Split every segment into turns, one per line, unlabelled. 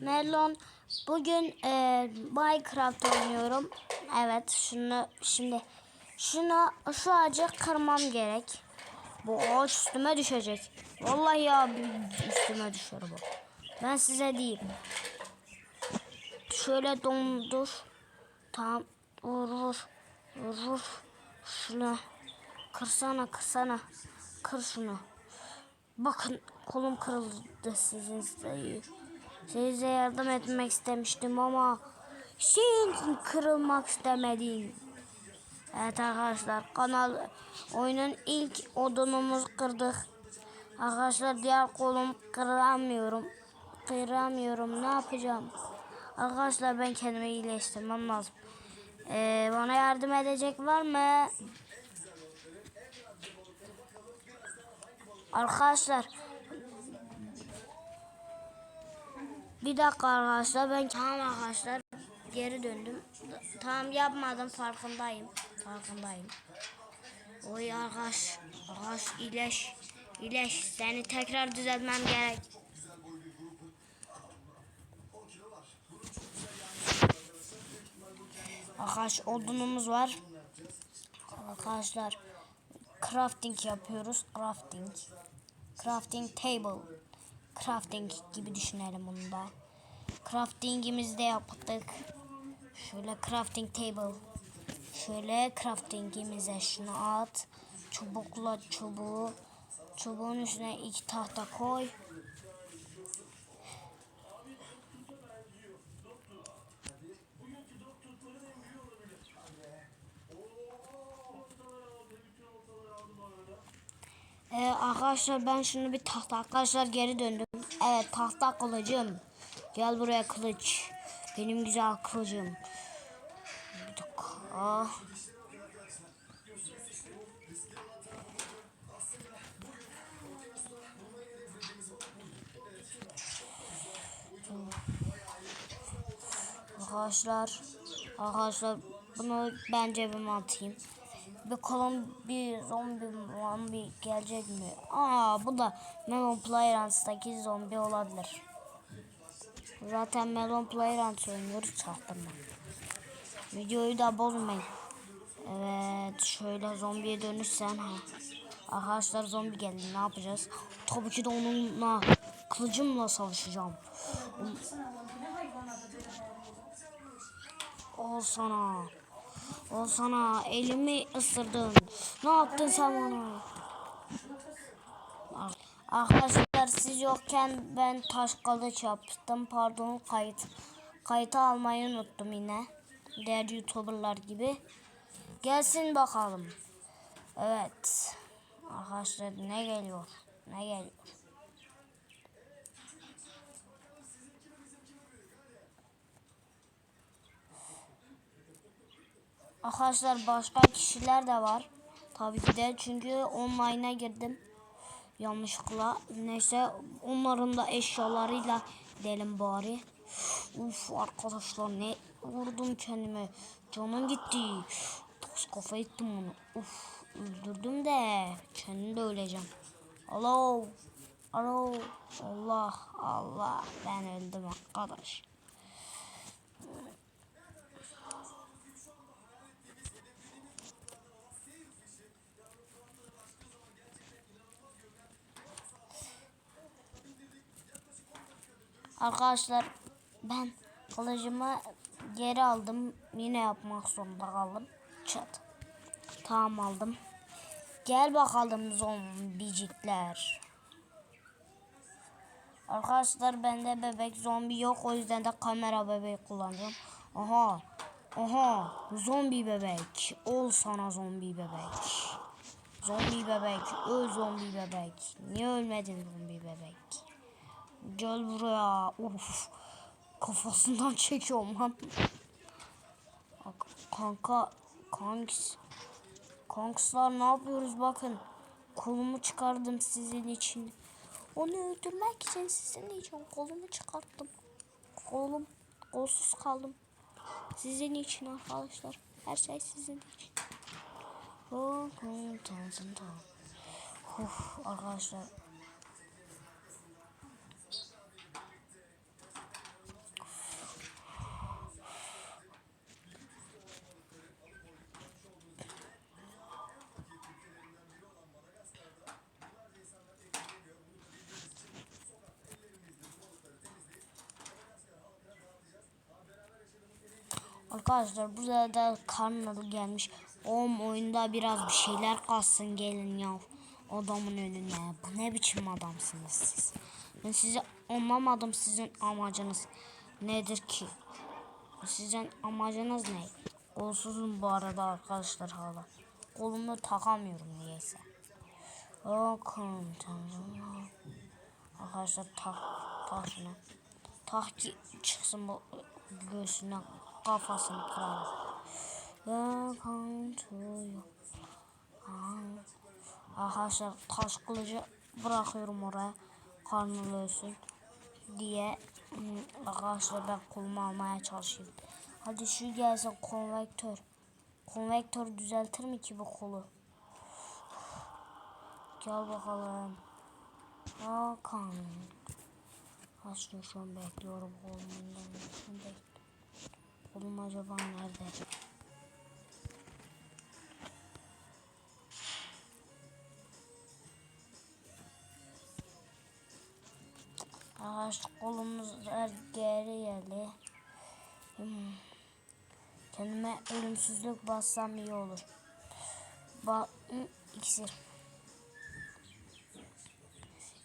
Melon bugün e, Minecraft oynuyorum. Evet şunu şimdi şunu şu ağacı kırmam gerek. Bu ağaç üstüme düşecek. Vallahi ya üstüme düşer bu. Ben size diyeyim. Şöyle dondur. Tamam vur vur. Vur vur. Şunu kırsana kırsana. Kır şunu. Bakın kolum kırıldı sizin sayı. Size yardım etmek istemiştim ama sen kırılmak istemedin. Evet arkadaşlar kanal oyunun ilk odunumuzu kırdık. Arkadaşlar diğer kolum kıramıyorum. Kıramıyorum ne yapacağım? Arkadaşlar ben kendimi iyileştirmem lazım. Ee, bana yardım edecek var mı? Arkadaşlar bir dakika arkadaşlar ben tamam arkadaşlar geri döndüm. Tamam yapmadım farkındayım. Farkındayım. Oy arkadaş, arkadaş iyileş. İyileş seni tekrar düzeltmem gerek. Arkadaş odunumuz var. Arkadaşlar crafting yapıyoruz. Crafting. Crafting table. Crafting gibi düşünelim bunu da. Craftingimizi de yaptık. Şöyle crafting table. Şöyle craftingimize şunu at. Çubukla çubuğu. Çubuğun üstüne iki tahta koy. Ee, arkadaşlar ben şunu bir tahta arkadaşlar geri döndüm. Evet tahta kılıcım. Gel buraya kılıç. Benim güzel kılıcım. Bir dakika. Arkadaşlar, arkadaşlar bunu ben cebime atayım. Bakalım bir zombi zombi gelecek mi? Aa bu da Melon Playrance'daki zombi olabilir. Zaten Melon Playrance oynuyoruz çaktırma. Videoyu da bozmayın. Evet şöyle zombiye dönüşsen ha. Arkadaşlar zombi geldi ne yapacağız? Tabii ki de onunla kılıcımla savaşacağım. Ol sana. Ol sana elimi ısırdın. Ne yaptın sen bana? Arkadaşlar siz yokken ben taş kılıç yaptım. Pardon kayıt. Kayıtı almayı unuttum yine. Diğer youtuberlar gibi. Gelsin bakalım. Evet. Arkadaşlar ne geliyor? Ne geliyor? Arkadaşlar başka kişiler de var. Tabii ki de çünkü online'a girdim. Yanlışlıkla. Neyse onların da eşyalarıyla gidelim bari. Uf arkadaşlar ne vurdum kendime. Canım gitti. Toz kafa ettim onu. Uf öldürdüm de kendim de öleceğim. Alo. Alo. Allah Allah ben öldüm arkadaş. Arkadaşlar ben kılıcımı geri aldım. Yine yapmak zorunda kaldım. Çat. Tamam aldım. Gel bakalım zombicikler. Arkadaşlar bende bebek zombi yok. O yüzden de kamera bebeği kullanacağım. Aha. Aha. Zombi bebek. Ol sana zombi bebek. Zombi bebek. Öl zombi bebek. Niye ölmedin zombi bebek? Gel buraya. Uf. Kafasından çekiyorum lan. Kanka. Kanks. Kankslar ne yapıyoruz bakın. Kolumu çıkardım sizin için. Onu öldürmek için sizin için kolumu çıkarttım. Kolum. Kolsuz kaldım. Sizin için arkadaşlar. Her şey sizin için. Oh, oh, tamam. Uf, arkadaşlar Arkadaşlar burada da karnalı gelmiş. Oğlum oyunda biraz bir şeyler kalsın gelin ya. Adamın önüne. Bu ne biçim adamsınız siz? Ben sizi anlamadım sizin amacınız nedir ki? Sizin amacınız ne? Kolsuzum bu arada arkadaşlar hala. Kolumu takamıyorum niyeyse. Bakın tanrım. Arkadaşlar tak, tak şuna. Tak ki çıksın bu göğsüne kafasını to you. Arkadaşlar taş kılıcı bırakıyorum oraya. Karnı ölsün diye arkadaşlar ben kolumu almaya çalışayım. Hadi şu gelsin konvektör. Konvektör düzeltir mi ki bu kolu? Gel bakalım. Hakan. Aslında şu an bekliyorum kolumundan. Bekliyorum. Kolum acaba nerede? Ağaç kolumuz geri geldi. Hmm. Kendime ölümsüzlük bassam iyi olur. Ba iksir.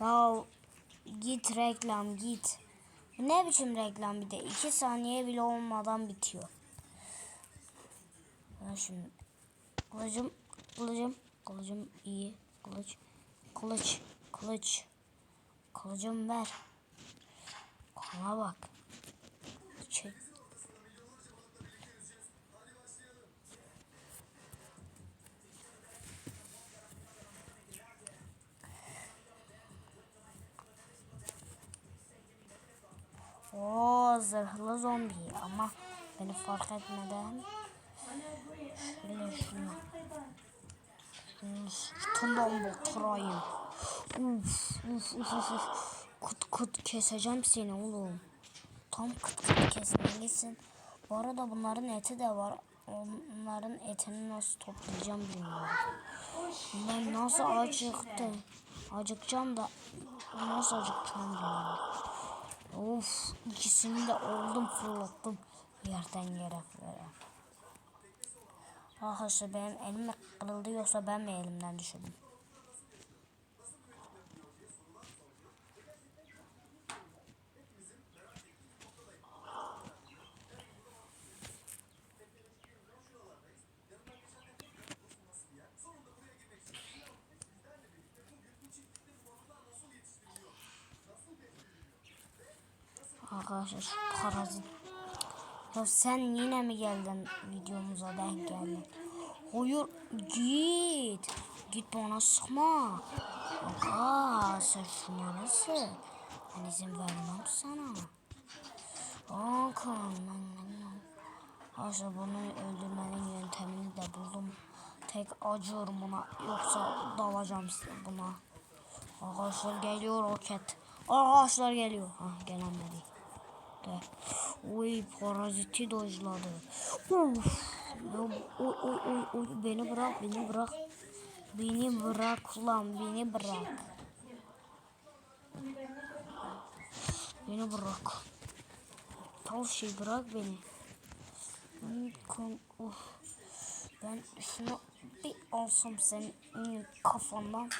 Ya git reklam git. Ne biçim reklam bir de iki saniye bile olmadan bitiyor. Ben şimdi kılıcım kılıcım kılıcım iyi kılıç kılıç kılıç kılıcım ver. Kana bak. Çek. Zırhlı zombi ama beni fark etmeden şöyle şunu şunu sırtından batırayım. Uf uf uf uf. Kut kut keseceğim seni oğlum. Tam kıt kıt kesmelisin. Bu arada bunların eti de var. Onların etini nasıl toplayacağım bilmiyorum. Ben nasıl acıktım. Acıkacağım da nasıl acıkacağım bilmiyorum. Of ikisini de oldum fırlattım yerden yere böyle. Arkadaşlar benim elim kırıldı yoksa ben mi elimden düşürdüm? Arkadaşlar parazit. Ya sen yine mi geldin videomuza denk geldin? Hayır git. Git bana sıkma. Aa sen şuna nasıl? Ben izin vermem sana. Bakın. Arkadaşlar bunu öldürmenin yöntemini de buldum. Tek acıyorum buna. Yoksa dalacağım size buna. Arkadaşlar geliyor roket. Arkadaşlar geliyor. Ha gelemedi de. Oy paraziti dojladı. Uf. Ya, oy, oy, oy, oy. Beni bırak, beni bırak. Beni bırak ulan, beni bırak. Beni bırak. Tal şey bırak beni. Uf. Ben şunu bir alsam senin kafandan.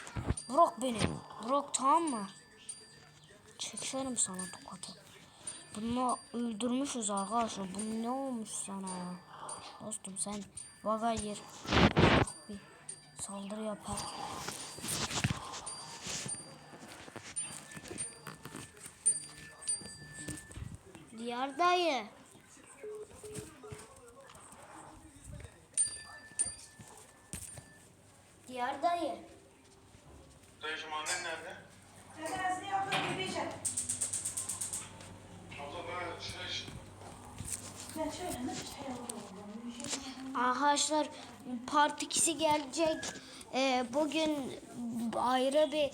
Bırak beni. Bırak tamam mı? Çekerim sana tokatı. Bunu öldürmüşüz arkadaşlar. Bu ne olmuş sana ya? Dostum sen vaga gir. Bir saldırı yapar. Diyar dayı. Diyar dayı.
Dayıcım annen nerede?
Nedense yaptım bir şey.
Abla böyle şey...
Ben şöyle ne şey oldu.
Arkadaşlar part 2'si gelecek. Ee, bugün ayrı bir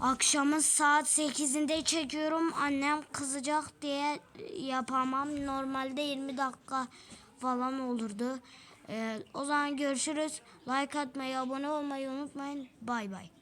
akşamın saat 8'inde çekiyorum. Annem kızacak diye yapamam. Normalde 20 dakika falan olurdu. Ee, o zaman görüşürüz. Like atmayı, abone olmayı unutmayın. Bay bay.